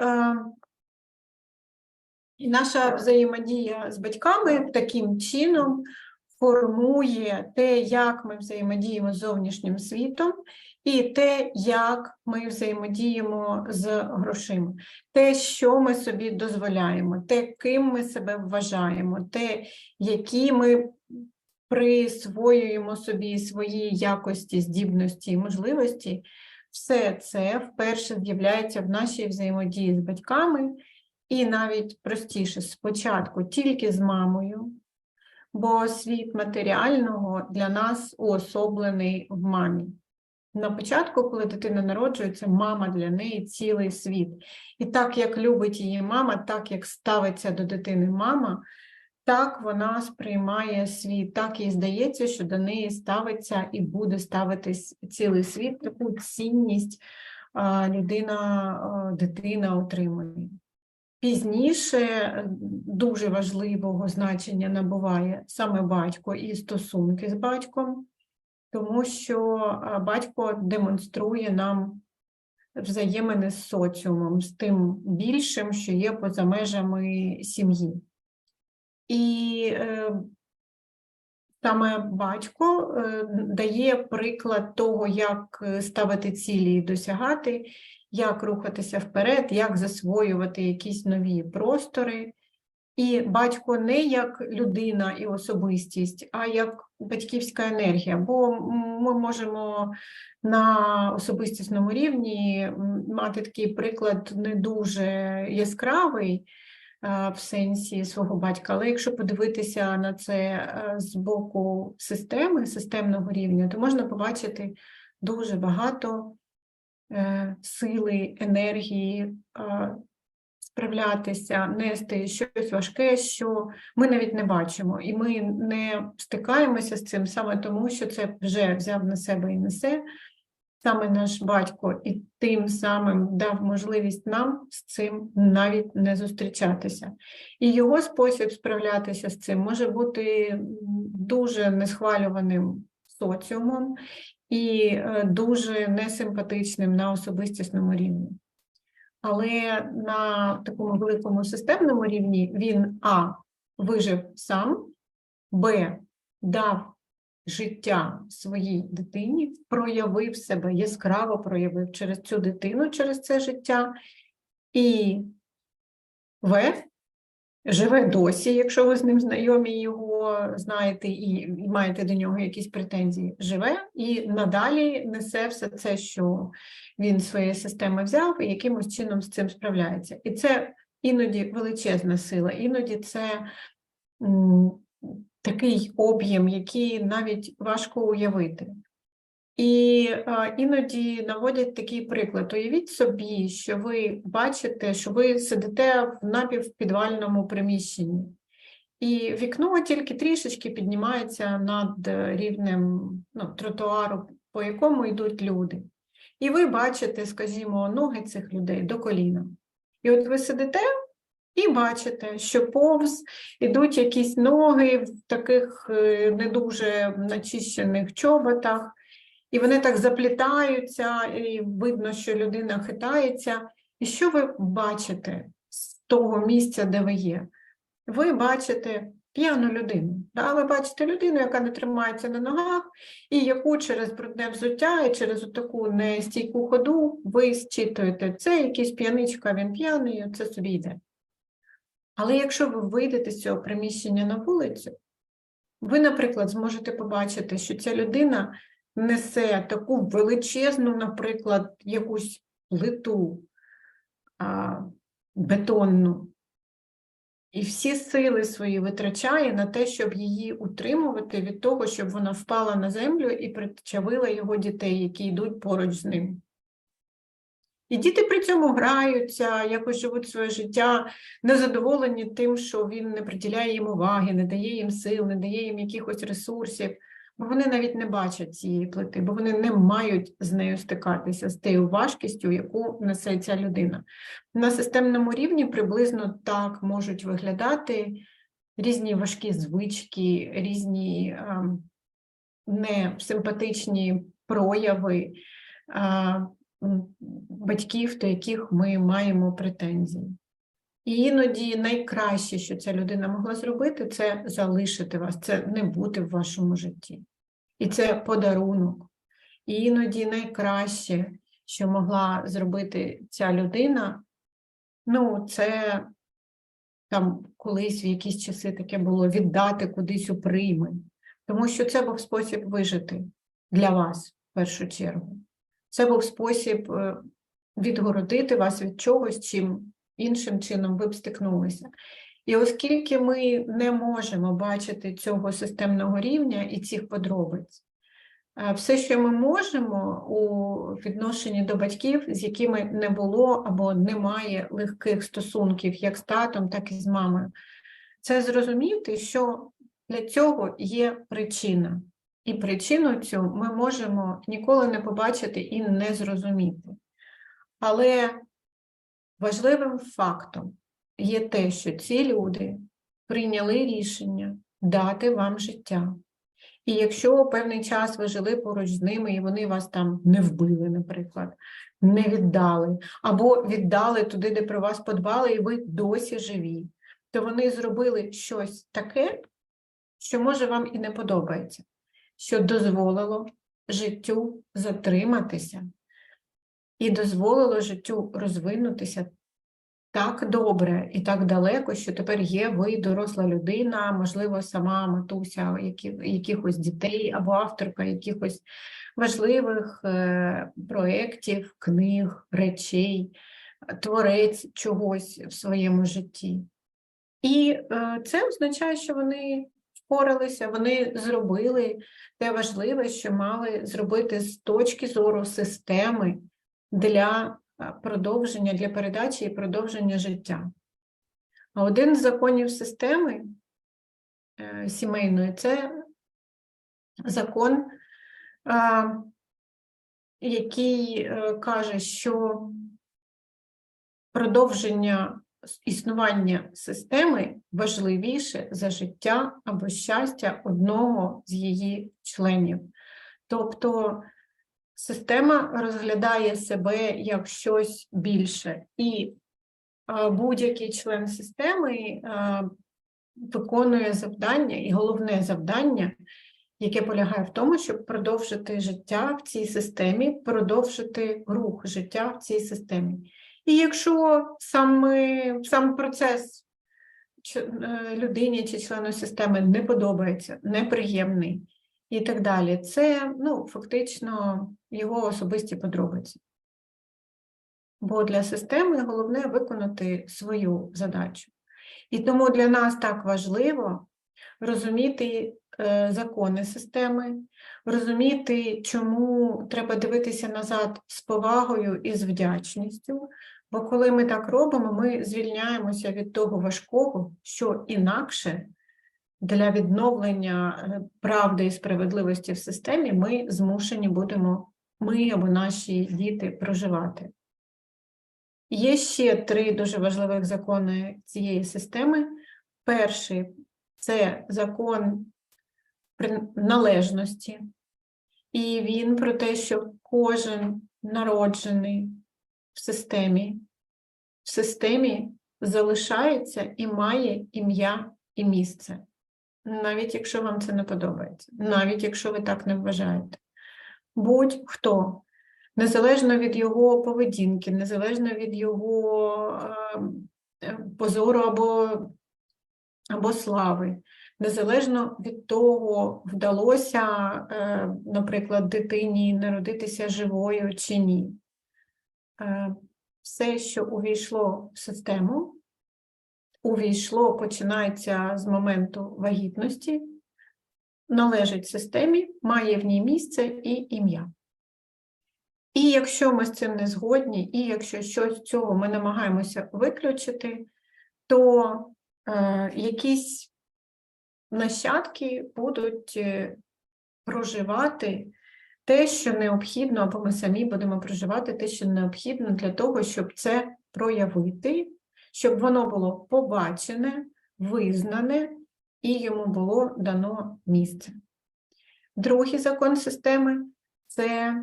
Е, І наша взаємодія з батьками таким чином формує те, як ми взаємодіємо з зовнішнім світом, і те, як ми взаємодіємо з грошима, те, що ми собі дозволяємо, те, ким ми себе вважаємо, те, які ми присвоюємо собі свої якості, здібності і можливості, все це вперше з'являється в нашій взаємодії з батьками, і навіть простіше спочатку тільки з мамою, бо світ матеріального для нас уособлений в мамі. На початку, коли дитина народжується, мама для неї цілий світ. І так як любить її мама, так як ставиться до дитини мама, так вона сприймає світ, так їй здається, що до неї ставиться і буде ставитись цілий світ, таку цінність людина, дитина отримує. Пізніше е, дуже важливого значення набуває саме батько і стосунки з батьком, тому що батько демонструє нам взаємини з соціумом, з тим більшим, що є поза межами сім'ї. І е, саме батько е, дає приклад того, як е, ставити цілі і досягати, як рухатися вперед, як засвоювати якісь нові простори. І батько не як людина і особистість, а як батьківська енергія. Бо ми можемо на особистісному рівні мати такий приклад не дуже яскравий в сенсі свого батька. Але якщо подивитися на це е, з боку системи, системного рівня, то можна побачити дуже багато е, сили, енергії. справлятися, нести щось важке, що ми навіть не бачимо, і ми не стикаємося з цим саме тому, що це вже взяв на себе і несе саме наш батько, і тим самим дав можливість нам з цим навіть не зустрічатися. І його спосіб справлятися з цим може бути дуже несхвалюваним соціумом і е, дуже несимпатичним на особистісному рівні. Але на такому великому системному рівні він А вижив сам, Б дав життя своїй дитині, проявив себе, яскраво проявив через цю дитину, через це життя, і В живе досі, якщо ви з ним знайомі, його знаєте і, маєте до нього якісь претензії, живе і надалі несе все це, що він з своєї системи взяв і якимось чином з цим справляється. І це іноді величезна сила, іноді це такий об'єм, який навіть важко уявити. І а, іноді наводять такий приклад. Уявіть собі, що ви бачите, що ви сидите в напівпідвальному приміщенні, і вікно тільки трішечки піднімається над рівнем ну, тротуару, по якому йдуть люди. І ви бачите, скажімо, ноги цих людей до коліна. І от ви сидите і бачите, що повз ідуть якісь ноги в таких е, не дуже начищених чоботах, і вони так заплітаються, і видно, що людина хитається. І що ви бачите з того місця, де ви є? Ви бачите п'яну людину. Да? Ви бачите людину, яка не тримається на ногах, і яку через брудне взуття і через таку нестійку ходу ви зчитуєте, це якийсь п'яничка, він п'яний, це собі йде. Але якщо ви вийдете з цього приміщення на вулицю, ви, наприклад, зможете побачити, що ця людина несе таку величезну, наприклад, якусь плиту а, бетонну, і всі сили свої витрачає на те, щоб її утримувати від того, щоб вона впала на землю і причавила його дітей, які йдуть поруч з ним. І діти при цьому граються, якось живуть своє життя, незадоволені тим, що він не приділяє їм уваги, не дає їм сил, не дає їм якихось ресурсів, бо вони навіть не бачать цієї плити, бо вони не мають з нею стикатися, з тією важкістю, яку несе ця людина. На системному рівні приблизно так можуть виглядати різні важкі звички, різні ем, несимпатичні прояви. Батьків, до яких ми маємо претензії. І іноді найкраще, що ця людина могла зробити, це залишити вас, це не бути в вашому житті. І це подарунок. І іноді найкраще, що могла зробити ця людина, ну, це там колись в якісь часи таке було віддати кудись у прийми. Тому що це був спосіб вижити для вас в першу чергу. Це був спосіб е, відгородити вас від чогось, чим іншим чином ви б стикнулися. І оскільки ми не можемо бачити цього системного рівня і цих подробиць, е, все, що ми можемо у відношенні до батьків, з якими не було або немає легких стосунків як з татом, так і з мамою, це зрозуміти, що для цього є причина. І причину цю ми можемо ніколи не побачити і не зрозуміти. Але важливим фактом є те, що ці люди прийняли рішення дати вам життя. І якщо певний час ви жили поруч з ними, і вони вас там не вбили, наприклад, не віддали, або віддали туди, де про вас подбали, і ви досі живі, то вони зробили щось таке, що може вам і не подобається, що дозволило життю затриматися і дозволило життю розвинутися так добре і так далеко, що тепер є ви доросла людина, можливо, сама матуся які, якихось дітей або авторка якихось важливих е, проєктів, книг, речей, творець чогось в своєму житті. І е, це означає, що вони впоралися, вони зробили те важливе, що мали зробити з точки зору системи для е, продовження, для передачі і продовження життя. А один з законів системи е, сімейної це закон, е, який каже, що продовження існування системи важливіше за життя або щастя одного з її членів. Тобто система розглядає себе як щось більше, і будь-який член системи виконує завдання, і головне завдання, яке полягає в тому, щоб продовжити життя в цій системі, продовжити рух життя в цій системі. І якщо саме, сам процес е, людині чи члену системи не подобається, неприємний і так далі, це ну, фактично його особисті подробиці. Бо для системи головне виконати свою задачу. І тому для нас так важливо розуміти е, закони системи, розуміти, чому треба дивитися назад з повагою і з вдячністю. Бо коли ми так робимо, ми звільняємося від того важкого, що інакше для відновлення е, правди і справедливості в системі ми змушені будемо, ми або наші діти проживати. Є ще три дуже важливих закони цієї системи. Перший це закон належності, і він про те, що кожен народжений в системі, в системі залишається і має ім'я і місце, навіть якщо вам це не подобається, навіть якщо ви так не вважаєте. Будь-хто, незалежно від його поведінки, незалежно від його е, е, позору або, або слави, незалежно від того, вдалося, е, наприклад, дитині народитися живою чи ні. Все, що увійшло в систему, увійшло, починається з моменту вагітності, належить системі, має в ній місце і ім'я. І якщо ми з цим не згодні, і якщо щось з цього ми намагаємося виключити, то е, якісь нащадки будуть е, проживати те, що необхідно, або ми самі будемо проживати те, що необхідно для того, щоб це проявити, щоб воно було побачене, визнане і йому було дано місце. Другий закон системи це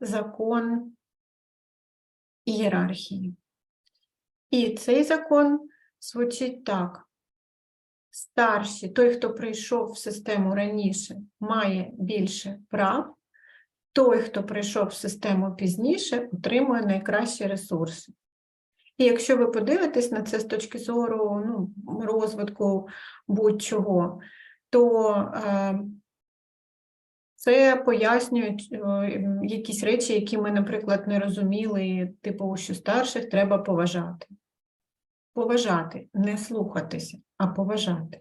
закон ієрархії. І цей закон звучить так. Старші, той, хто прийшов в систему раніше, має більше прав, той, хто прийшов в систему пізніше, отримує найкращі ресурси. І якщо ви подивитесь на це з точки зору ну, розвитку будь-чого, то е, це пояснюють е, якісь речі, які ми, наприклад, не розуміли, типу, що старших треба поважати. Поважати, не слухатися, а поважати.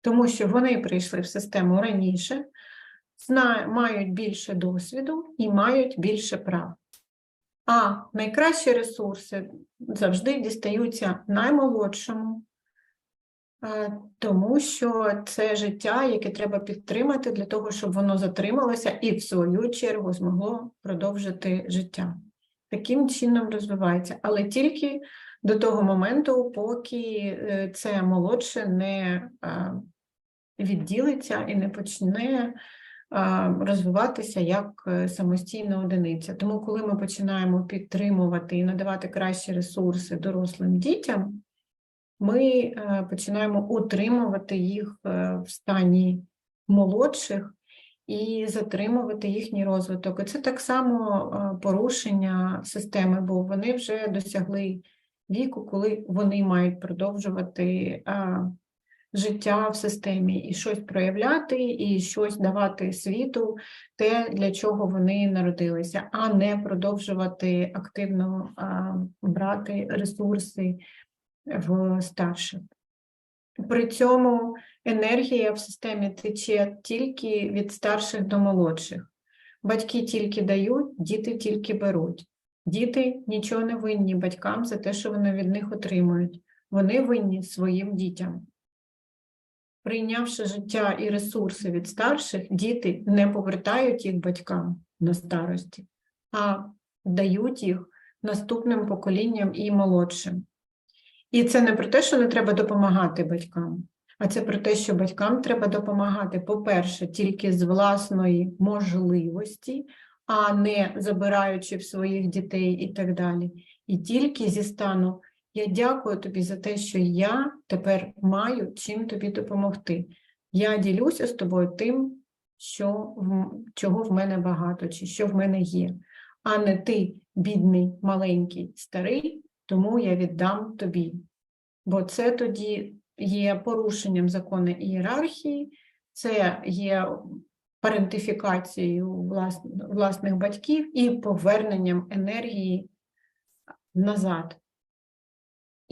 Тому що вони прийшли в систему раніше, мають більше досвіду і мають більше прав. А найкращі ресурси завжди дістаються наймолодшому, е, тому що це життя, яке треба підтримати для того, щоб воно затрималося і, в свою чергу, змогло продовжити життя. Таким чином розвивається, але тільки до того моменту, поки е, це молодше не е, відділиться і не почне розвиватися як е, самостійна одиниця. Тому, коли ми починаємо підтримувати і надавати кращі ресурси дорослим дітям, ми е, починаємо утримувати їх е, в стані молодших і затримувати їхній розвиток. І це так само порушення системи, бо вони вже досягли віку, коли вони мають продовжувати життя в системі і щось проявляти, і щось давати світу, те, для чого вони народилися, а не продовжувати активно брати ресурси в старших. При цьому енергія в системі тече тільки від старших до молодших. Батьки тільки дають, діти тільки беруть. Діти нічого не винні батькам за те, що вони від них отримують. Вони винні своїм дітям. Прийнявши життя і ресурси від старших, діти не повертають їх батькам на старості, а дають їх наступним поколінням і молодшим. І це не про те, що не треба допомагати батькам, а це про те, що батькам треба допомагати, по-перше, тільки з власної можливості, а не забираючи в своїх дітей і так далі. І тільки зі стану я дякую тобі за те, що я тепер маю чим тобі допомогти. Я ділюся з тобою тим, що чого в мене багато, чи що в мене є, а не ти, бідний, маленький, старий, тому я віддам тобі. Бо це тоді є порушенням закону ієрархії, це є парентифікацією власних батьків і поверненням енергії назад.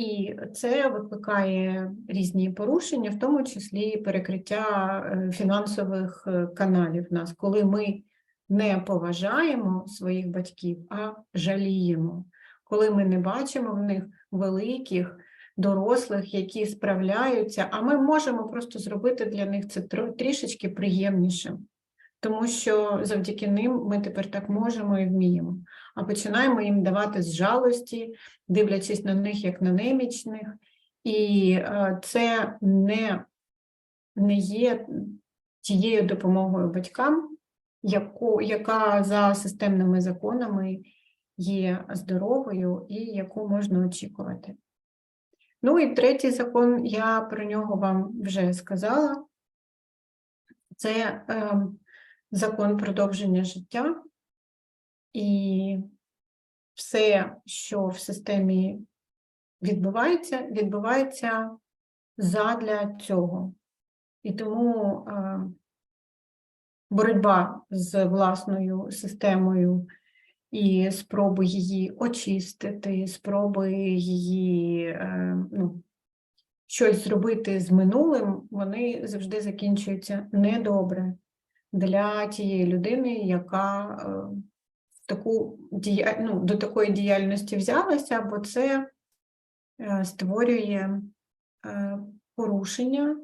І це викликає різні порушення, в тому числі перекриття е, фінансових е, каналів в нас, коли ми не поважаємо своїх батьків, а жаліємо, коли ми не бачимо в них великих дорослих, які справляються, а ми можемо просто зробити для них це трішечки приємнішим, тому що завдяки ним ми тепер так можемо і вміємо. А починаємо їм давати з жалості, дивлячись на них як на немічних, і е, це не, не є тією допомогою батькам, яку, яка за системними законами є здоровою і яку можна очікувати. Ну і третій закон, я про нього вам вже сказала. Це е, закон продовження життя. І все, що в системі відбувається, відбувається задля цього. І тому е, боротьба з власною системою і спроби її очистити, спроби її е, ну, щось зробити з минулим, вони завжди закінчуються недобре для тієї людини, яка е, таку ну, до такої діяльності взялася, бо це е, створює е, порушення,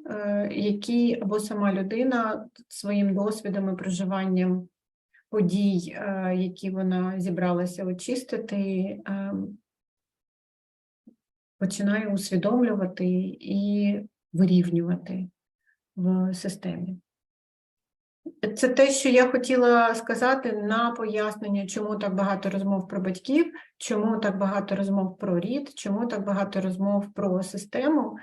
які або сама людина своїм досвідом і проживанням подій, які вона зібралася очистити, починає усвідомлювати і вирівнювати в системі. Це те, що я хотіла сказати на пояснення, чому так багато розмов про батьків, чому так багато розмов про рід, чому так багато розмов про систему.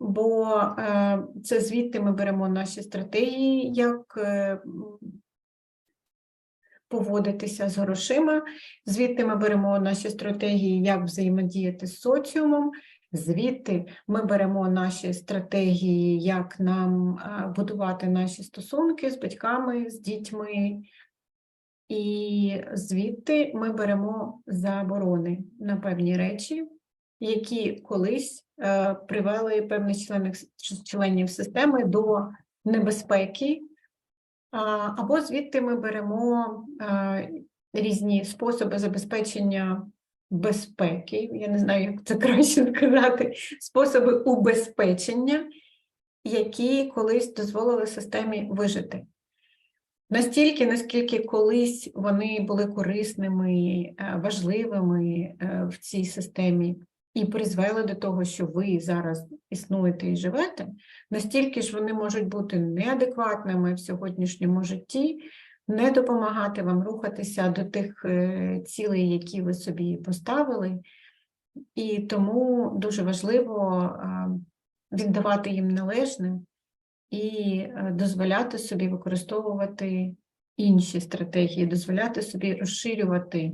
Бо е, це звідти ми беремо наші стратегії, як е, поводитися з грошима, звідти ми беремо наші стратегії, як взаємодіяти з соціумом, звідти ми беремо наші стратегії, як нам е, будувати наші стосунки з батьками, з дітьми. І звідти ми беремо заборони на певні речі, які колись е, привели певних членів, членів системи до небезпеки, або звідти ми беремо е, різні способи забезпечення безпеки, я не знаю, як це краще сказати, способи убезпечення, які колись дозволили системі вижити. Настільки, наскільки колись вони були корисними, е, важливими е, в цій системі і призвели до того, що ви зараз існуєте і живете, настільки ж вони можуть бути неадекватними в сьогоднішньому житті, не допомагати вам рухатися до тих е, цілей, які ви собі поставили. І тому дуже важливо е, віддавати їм належне і е, дозволяти собі використовувати інші стратегії, дозволяти собі розширювати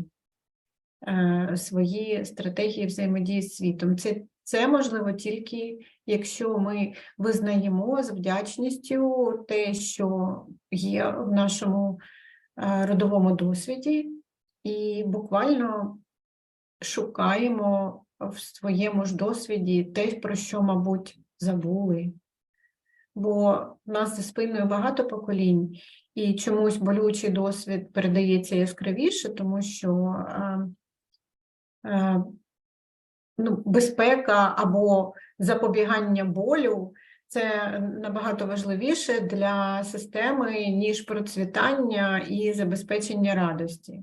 свої стратегії взаємодії з світом. Це, це можливо тільки якщо ми визнаємо з вдячністю те, що є в нашому е, родовому досвіді, і буквально шукаємо в своєму ж досвіді те, про що, мабуть, забули. Бо в нас за спиною багато поколінь, і чомусь болючий досвід передається яскравіше, тому що е, е, ну, безпека або запобігання болю це набагато важливіше для системи, ніж процвітання і забезпечення радості.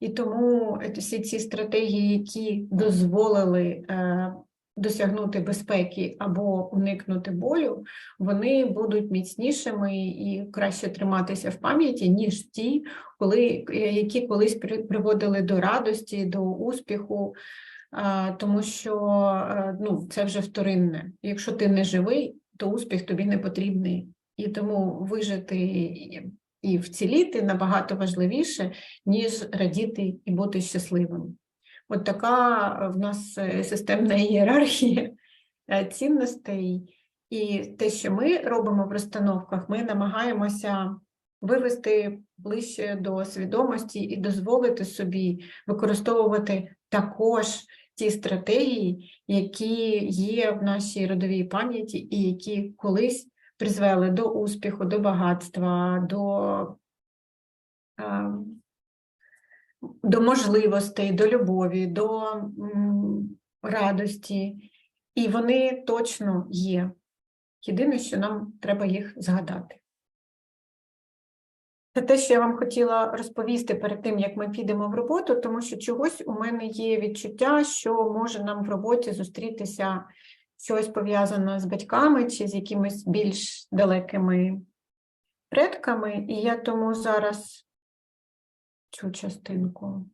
І тому всі ці стратегії, які дозволили е, досягнути безпеки або уникнути болю, вони будуть міцнішими і краще триматися в пам'яті, ніж ті, коли, які колись при- приводили до радості, до успіху, тому що е, ну, це вже вторинне. Якщо ти не живий, то успіх тобі не потрібний. І тому вижити і- вціліти набагато важливіше, ніж радіти і бути щасливим. От така в нас е, системна ієрархія е, цінностей, і те, що ми робимо в розстановках, ми намагаємося вивести ближче до свідомості і дозволити собі використовувати також ті стратегії, які є в нашій родовій пам'яті, і які колись призвели до успіху, до багатства, до до можливостей, до любові, до радості. І вони точно є. Єдине, що нам треба їх згадати. Це те, що я вам хотіла розповісти перед тим, як ми підемо в роботу, тому що чогось у мене є відчуття, що може нам в роботі зустрітися щось пов'язане з батьками чи з якимись більш далекими предками. І я тому зараз цю частинку